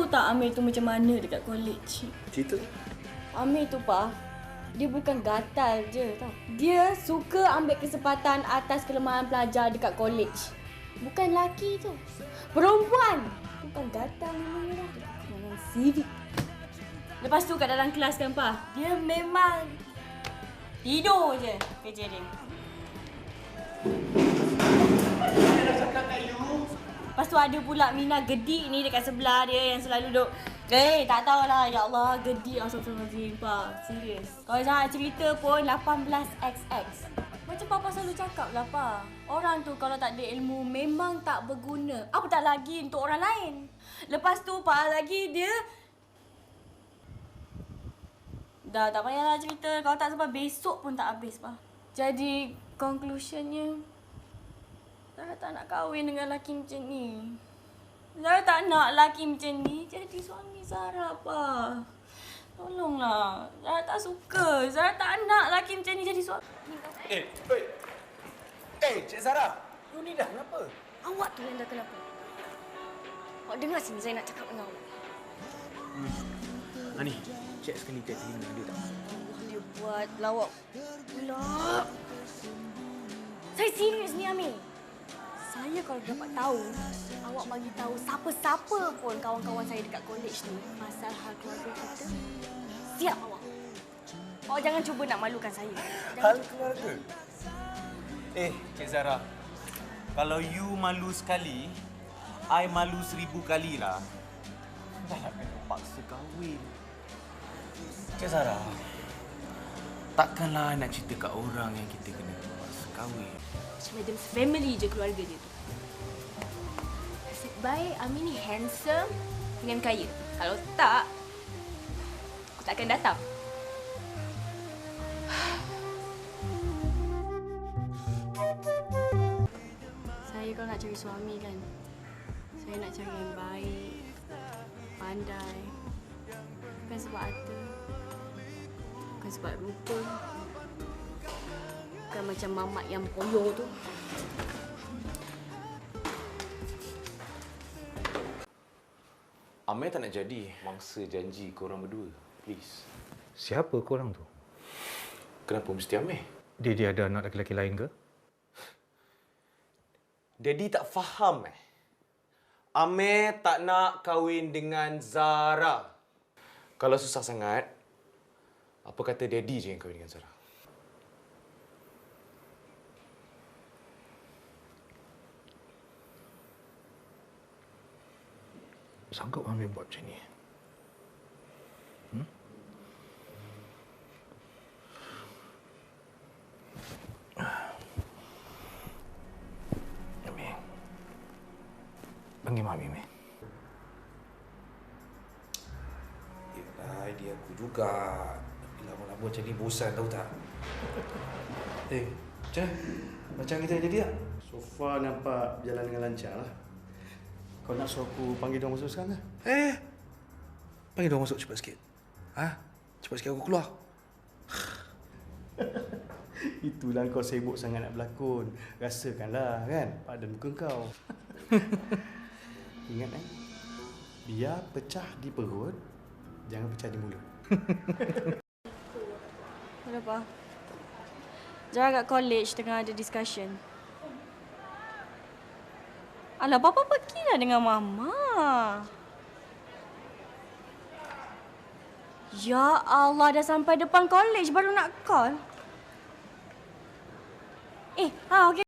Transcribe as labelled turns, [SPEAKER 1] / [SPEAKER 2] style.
[SPEAKER 1] tahu tak Amir tu macam mana dekat college?
[SPEAKER 2] Cerita
[SPEAKER 1] Amir tu pa, dia bukan gatal je tau. Dia suka ambil kesempatan atas kelemahan pelajar dekat college. Bukan laki tu. Perempuan. Bukan gatal memang dah. Dia kekurangan civic. Lepas tu kat dalam kelas kan pa, dia memang tidur je kerja dia. Lepas tu ada pula Mina gedik ni dekat sebelah dia yang selalu duk Eh, tak tahulah. Ya Allah, gedik Astagfirullahaladzim, Pa. Serius. Kalau Zahra cerita pun 18XX. Macam Papa selalu cakap lah, Pa. Orang tu kalau tak ada ilmu memang tak berguna. Apa tak lagi untuk orang lain. Lepas tu, Pa, lagi dia... Dah, tak payahlah cerita. Kalau tak sampai besok pun tak habis, Pa. Jadi, conclusionnya... Zahra tak nak kahwin dengan lelaki macam ni. Zahra tak nak lelaki macam ni jadi suami Zahra apa. Tolonglah. Zahra tak suka. Zahra tak nak lelaki macam ni jadi suami.
[SPEAKER 2] Eh, oi. Eh, Cik Zara. You ni dah kenapa?
[SPEAKER 1] Awak tu yang dah kenapa? Awak dengar sini saya nak cakap dengan awak.
[SPEAKER 2] Ani, cek sekali kat telinga dia tak?
[SPEAKER 1] Dia buat lawak pula. Saya serius ni Amir. Saya kalau dapat tahu, awak bagi tahu siapa-siapa pun kawan-kawan saya dekat college ni pasal hal keluarga kita, siap awak. Awak jangan cuba nak malukan saya. Jangan
[SPEAKER 2] Hal keluarga. Eh, Cik Zara. Kalau you malu sekali, I malu seribu kali lah. Dah nak kena paksa kahwin. Cik Zara. Takkanlah nak cerita kat orang yang kita kena paksa kahwin.
[SPEAKER 1] Macam Adam's family je keluarga dia tu.
[SPEAKER 3] Baik Amin ni handsome dengan kaya. Kalau tak, aku tak akan datang.
[SPEAKER 1] Saya kalau nak cari suami kan, saya nak cari yang baik, pandai. Bukan sebab harta. Bukan sebab rupa. Bukan macam mamat yang poyo tu.
[SPEAKER 2] Amir tak nak jadi mangsa janji korang berdua. Please.
[SPEAKER 4] Siapa korang tu?
[SPEAKER 2] Kenapa mesti Amir?
[SPEAKER 4] Dia dia ada anak lelaki lain ke?
[SPEAKER 2] Daddy tak faham eh. Amir tak nak kahwin dengan Zara. Kalau susah sangat, apa kata Daddy je yang kahwin dengan Zara?
[SPEAKER 4] Sanggup Amir buat macam ni? Hmm? Amir. Panggil Mami, Amir.
[SPEAKER 5] Yelah, idea aku juga. Tapi lama-lama macam ni bosan tahu tak? Eh, macam macam kita jadi tak?
[SPEAKER 6] So far nampak berjalan dengan lancar lah. Kau nak suruh aku panggil dia masuk sekarang ke?
[SPEAKER 5] Eh, panggil dia masuk cepat sikit. Ha? Cepat sikit aku keluar.
[SPEAKER 6] Itulah kau sibuk sangat nak berlakon. Rasakanlah kan pada muka kau. Ingat eh? Biar pecah di perut, jangan pecah di mulut.
[SPEAKER 1] Kenapa? Zara kat college tengah ada discussion. Alah, Papa pergilah dengan Mama. Ya Allah, dah sampai depan college baru nak call. Eh, ha, okey.